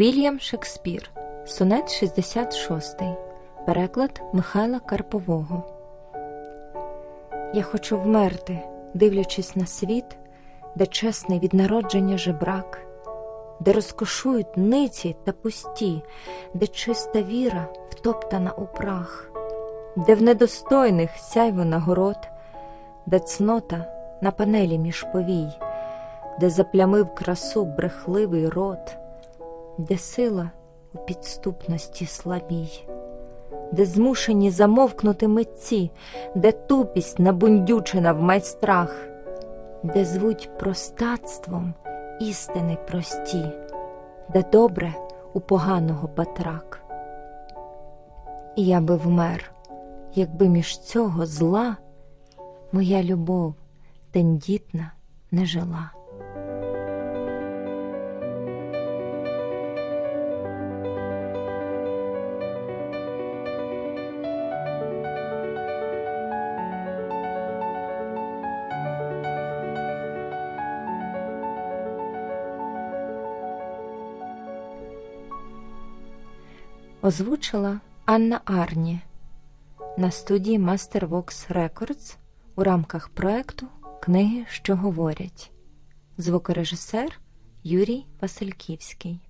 Вільям Шекспір, сонет 66, переклад Михайла Карпового. Я хочу вмерти, дивлячись на світ, де чесний від народження жебрак, де розкошують ниці та пусті, де чиста віра втоптана у прах, де в недостойних сяйво нагород, де цнота на панелі між повій, де заплямив красу брехливий рот, де сила у підступності слабій, де змушені замовкнути митці, де тупість набундючена в майстрах, де звуть простацтвом істини прості, де добре у поганого батрак. І я би вмер, якби між цього зла моя любов тендітна не жила. Озвучила Анна Арні на студії Mastervox Records у рамках проекту Книги, що говорять. Звукорежисер Юрій Васильківський.